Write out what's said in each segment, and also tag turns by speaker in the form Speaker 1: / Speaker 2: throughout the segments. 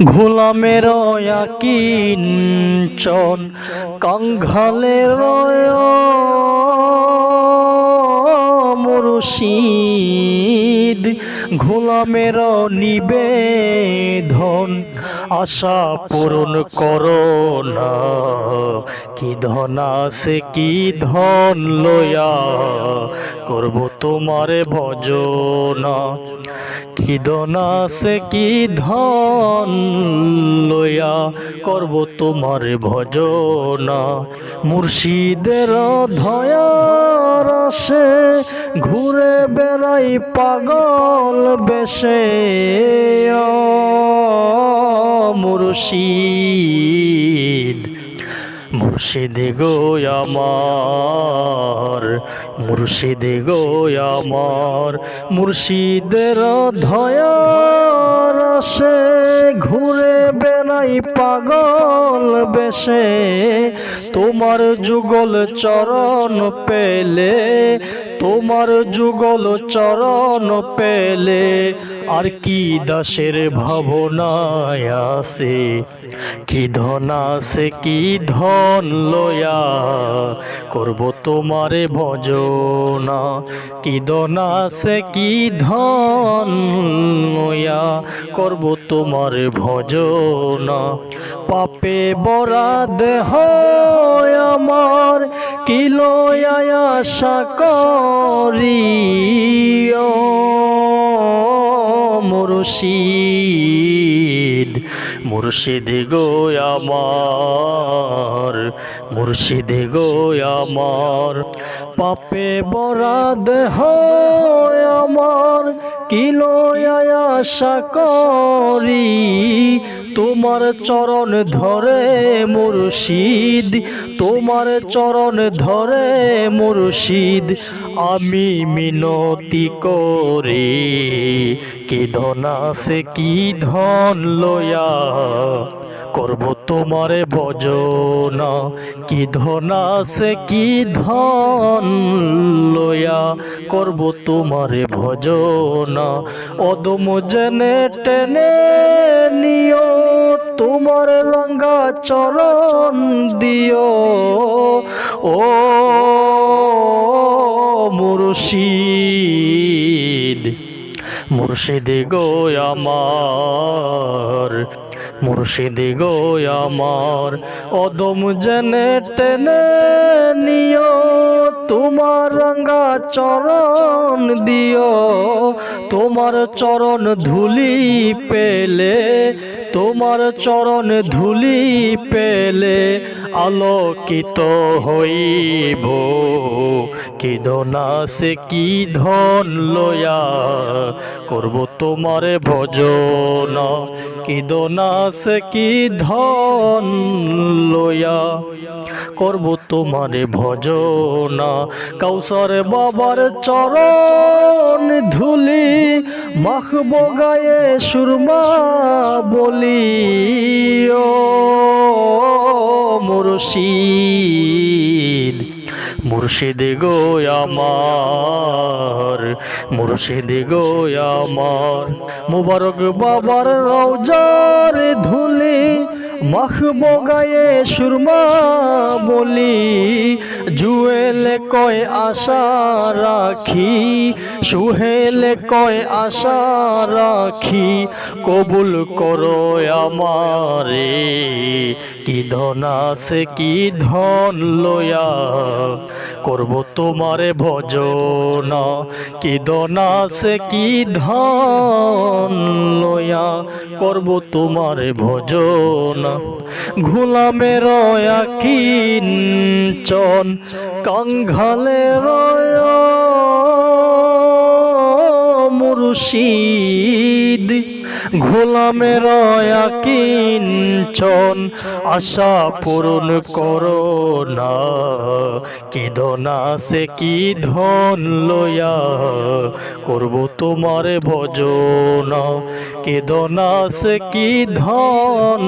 Speaker 1: ঘোলামের কিঞ্চন কাঙ্ঘালের মুরশিদ ঘোলামের নিবেদন আশা পূরণ করো না। কি ধন আছে, কি ধন লয়া করব তোমারে ভজনা? কি ধন আছে, কি ধন লয়া করব তোমারে ভজনা? মুর্শিদের ধয়ার আসে, ঘুরে বেড়াই পাগল বেশে। মুর্শিদ মুর্শিদে গো আমার মুর্শিদে গো আমার মুর্শিদের ধয়ার আসে, ঘুরে বেড়াই পাগল বেশে। তোমার যুগল চরণ পেলে, তোমার যুগল চরণ পেলে, আর কি দাসের ভাবনায় আসে কি ধন আছে, কি ধন লয়া করব তোমারে ভজনা। কি ধন আছে কি ধন লয়া করব তোমারে ভজনা। পাপে বরা দেহ আমার কি লয়া আশা করি মুর্শিদ মুর্শিদ গো আমার মুর্শিদ গো আমার। পাপে বরাদ হয় আমার। কিলো আশা করি? তোমার চরণ ধরে মুর্শিদ, তোমার চরণ ধরে মুর্শিদ, আমি মিনতি করি। কি ধন আছে কি ধন লয়া? করব তোমারে ভজনা। কি ধন আছে, কি ধন লয়া। করব তোমারে ভজনা। অদম জেনে টেনে নিও, তোমার রঙ্গা চরণ দিও। ও মুর্শিদ মুর্শিদ গো আমার। মুর্শিদ গো আমার অদম জেনে টেনে নিও। তোমার রঙ্গা চরণ দিও, তোমার চরণ ধুলি পেলে, তোমার চরণ ধুলি পেলে আলোকিত হইব। কি ধনাসে কি ধন লয়া করব তোমারে ভজন? কি দোনাসে কি ধন লয়া করব তোমারে ভজনা? কৌশর বাবার চরণ ধুলি মাখব গায়ে সুরমা বলি ও মুর্শিদ মুর্শিদ গো আমার, মুর্শিদ গো আমার। মুবারক বাবার রওজার ধুলি মাখব গায়ে সুরমা বলি, জুয়েল কয় আশা রাখি, সুহেল কয় আশা রাখি, কবুল করো আমারে, কি ধন আছে, কি ধন লয়া, করব তোমারে ভজন, কি ধন আছে, কি ধন লয়া, করব তোমারে ভজনা। ঘুলামের কিঞ্চন কাঙ্ঘালে মুর্শিদ। ঘোলামের কিঞ্চন আশা পূরণ করো না। কি ধন আছে কি ধন লয়া করব তোমার ভজনা। কি ধন আছে কি ধন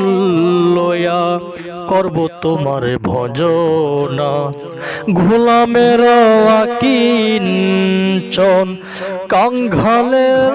Speaker 1: করব তোমার ভজনা। চন কিঞ্চন কাঙ্ঘালের